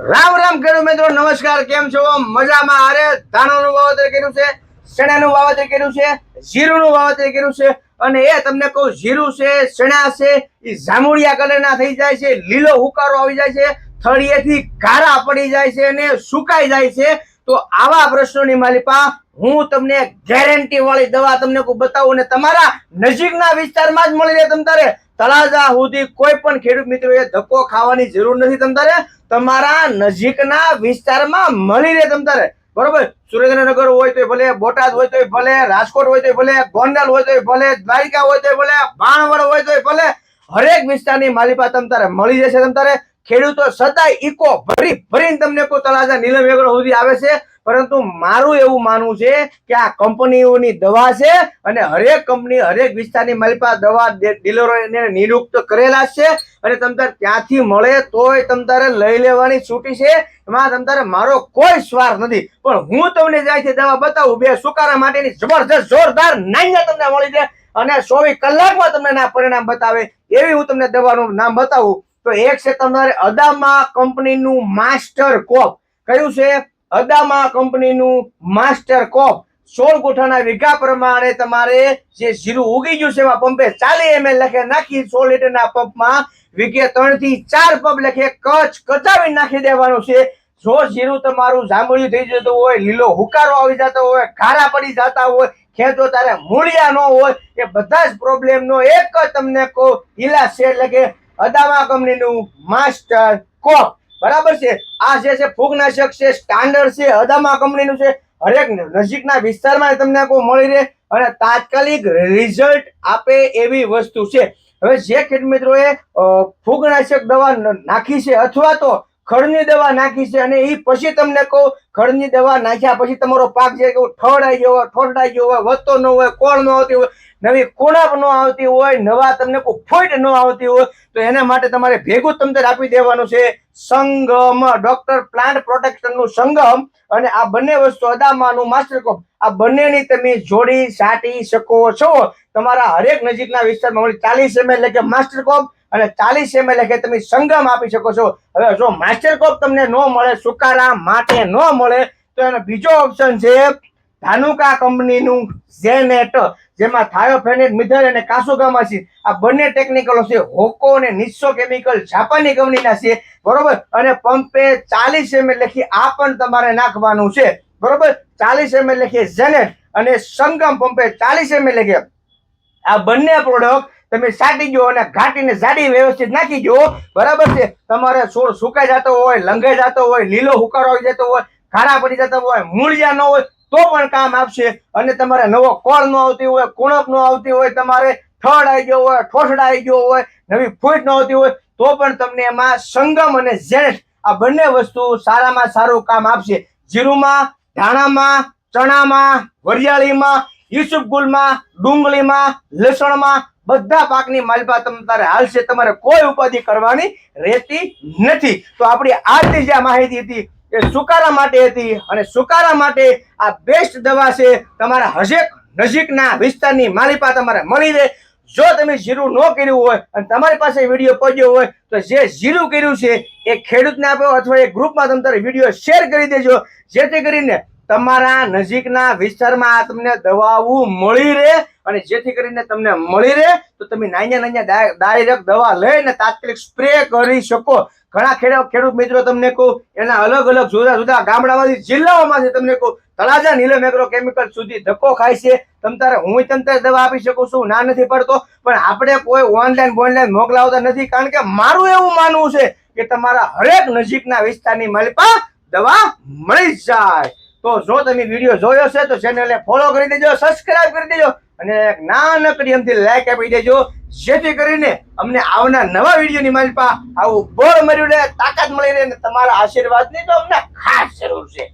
રામ રામ ખેડૂત મિત્રો, નમસ્કાર. કેમ છો? મજામાં? અરે, ધાણાનું વાવેતર કર્યું છે ચણાનું વાવેતર કર્યું છે, જીરુંનું વાવેતર કર્યું છે. અને એ તમને કહું, જીરું છે ચણા છે એ જામુડિયા કલરના થઈ જાય છે, લીલો હુકારો આવી જાય છે, થળિયેથી ગારા પડી જાય છે અને સુકાઈ જાય છે. તો આવા પ્રશ્નોની માલિપા હું તમને ગેરંટી વાળી દવા તમને બતાવું અને તમારા નજીકના વિસ્તારમાં જ મળી રહે તમ તારે. તળાજા સુધી કોઈ પણ ખેડૂત મિત્રોએ ધક્કો ખાવાની જરૂર નથી તમ તારે. તમારા નજીકના વિસ્તારમાં મળી રહે તમતારે બરોબર? સુરેન્દ્રનગર હોય તો ભલે, બોટાદ હોય તો ભલે, રાજકોટ હોય તો ભલે, ગોંડલ હોય તો ભલે, દ્વારિકા હોય તો ભલે ભાણવડ હોય તો ભલે, હરેક વિસ્તારની માલિપા તમ તારે મળી જશે તમતારે ખેડૂતો સદાય ઈકો ભરી ભરીને તમને કોઈ તળાજા નીલમ વેગરો સુધી આવે છે. પરંતુ મારું એવું માનવું છે કે આ કંપનીઓની દવા છે અને હરેક કંપની, હરેક વિસ્તારની માલિકા દવા ડીલરોને નિયુક્ત કરેલા છે અને તમ તારે ત્યાંથી મળે તોય તમ તારે લઈ લેવાની છૂટી છે. એમાં તમતારે મારો કોઈ સ્વાર્થ નથી. પણ હું તમને જાય દવા બતાવું, બે સુકારા માટેની જબરજસ્ત, જોરદાર નાઈયા તમને મળી જાય અને ચોવીસ કલાકમાં તમને ના પરિણામ બતાવે એવી હું તમને દવાનું નામ બતાવું. તો એક છે તમારે અદામા કંપનીનું માસ્ટર કોપ. કયું છે? અદામા કંપનીનું માસ્ટર કોપ સોળ ગોઠાના વીઘા પ્રમાણે તમારે જે જીરું ઉગી ગયું છે એમાં પંપે ચાલી એમએલ લખે, નાખી સો લીટરના પંપમાં વીઘે ત્રણથી ચાર પંપ લખે કચ કચાવી નાખી દેવાનું છે. જો જીરું તમારું જાંબળ્યું થઈ જતું હોય, લીલો હુકારો આવી જતો હોય, ખારા પડી જતા હોય, ખેંચો તારે મૂળિયા ન હોય, એ બધા જ પ્રોબ્લેમનો એક જ તમને કહું ઇલાજ છે એટલે કે અદામા કંપનીનું માસ્ટર કોપ. બરાબર છે? આ જે છે ફૂગનાશક છે, સ્ટાન્ડર્ડ છે, અદામા કંપનીનું છે, હરેક નજીકના વિસ્તારમાં તમને કોઈ મળી રહે અને તાત્કાલિક રિઝલ્ટ આપે એવી વસ્તુ છે. હવે જે ખેડ મિત્રોએ ફૂગનાશક દવા નાખી છે અથવા તો ખડની દવા નાખી છે અને એ પછી તમને કહું, ખડની દવા નાખ્યા પછી તમારો પાક જે કેવો ઠોડાઈ ગયો હોય ઠોડાઈ ગયો હોય, વધતો ન હોય કોળ ન આવતી હોય, નવી કોણાપ ન આવતી હોય, નવા તમને કોઈ ફોઈટ ન આવતી હોય, તો એના માટે તમારે ભેગું તમને આપી દેવાનું છે. સંગમ ડોક્ટર પ્લાન્ટ પ્રોટેક્શનનું સંગમ અને આ બંને વસ્તુ અદામાનું માસ્ટર કોપ આ બંનેની તમે જોડી સાટી શકો છો. તમારા હરેક નજીકના વિસ્તારમાં મળી ચાલીસ એમ એટલે કે માસ્ટર કોપ અને ચાલીસ એમ એટલે તમે સંગમ આપી શકો છો. હવે જો માસ્ટર કોપ તમને ન મળે, સુકારા માટે ન મળે, તો એનો બીજો ઓપ્શન છે ધાનુકા કંપનીનું ઝેનેટ. જેમાં થાયોફેનિક, મિથાઇલ અને કાસુગામાસી આ બંને ટેકનિકલો છે. હોકો અને નિસ્સો કેમિકલ જાપાની કંપનીના છે. બરોબર? અને પંપે ચાલીસ એમએલ લખી આ પણ તમારે નાખવાનું છે. બરોબર? ચાલીસ એમએલ લખી જેનેટ અને સંગમ પંપે ચાલીસ એમએલ લખી. આ બંને પ્રોડક્ટ તમે સાટી ગયો અને ઘાટીને જાડી વ્યવસ્થિત નાખી ગયો બરાબર છે? તમારે છોડ સુકાઈ જતો હોય, લંઘાઈ જતો હોય, લીલો હુકારો આવી જતો હોય ખારા પડી જતો હોય, મૂળિયા ન હોય તો પણ કામ આપશે. અને તમારે નવો કોળ ન આવતી હોય, કુણપ ન આવતી હોય, તમારે થડ આવી ગયો હોય ઠોઠડા આવી ગયો હોય, નવી ફૂટ ન આવતી હોય, તો પણ તમને એમાં સંગમ અને ઝેટ આ બંને વસ્તુ સારામાં સારું કામ આપશે. જીરુમાં, ધાણામાં, ચણામાં, વરિયાળીમાં ઈસુફગુલમાં ડુંગળીમાં, લસણમાં બધા પાકની માલપા તમારે હાલશે. તમારે કોઈ ઉપાધિ કરવાની રહેતી નથી. તો આપણી આજની જે માહિતી હતી એ સુકારા માટે હતી અને સુકારા માટે આ બેસ્ટ દવા છે. તમારા હજેક નજીકના વિસ્તારની માલિપા તમારે મળી રહે. જો તમે જીરું ન કર્યું હોય અને તમારી પાસે વીડિયો પહોંચ્યો હોય, તો જે જીરું કર્યું છે એ ખેડૂતને આપો અથવા એ ગ્રુપમાં તમે તારે વીડિયો શેર કરી દેજો. જેથી કરીને તમારા નજીકના વિસ્તારમાં તમને દવાઓ મળી રહે અને જેથી કરીને તમને મળી રહે, તો તમે નાના નાના ડાયરેક્ટ દવા લઈને તાત્કાલિક સ્પ્રે કરી શકો. ઘણા ખેડૂત ખેડૂત મિત્રો તમને કહું, એના અલગ અલગ જુદા જુદા ગામડામાંથી જિલ્લાઓમાંથી તમને કહું, તળાજા નીલમ એગ્રો કેમિકલ સુધી ધક્કો ખાય છે. તમ તારે હું તમ તારે દવા આપી શકું છું, ના નથી પડતો. પણ આપણે કોઈ ઓનલાઈન ઓનલાઈન મોકલાવતા નથી, કારણ કે મારું એવું માનવું છે કે તમારા હરેક નજીકના વિસ્તારની માલિપા દવા મળી જાય. તો જો તમે વીડિયો જોયો છે, તો ચેનલને ફોલો કરી દેજો સબસ્ક્રાઇબ કરી દેજો, અને નાનકડી એમથી લાઈક આપી દેજો, જેથી કરીને અમને આવના નવા વિડીયોની માલપા આવું બોર મર્યું રહે, તાકાત મળી રહે તમારા આશીર્વાદની તો અમને ખાસ જરૂર છે.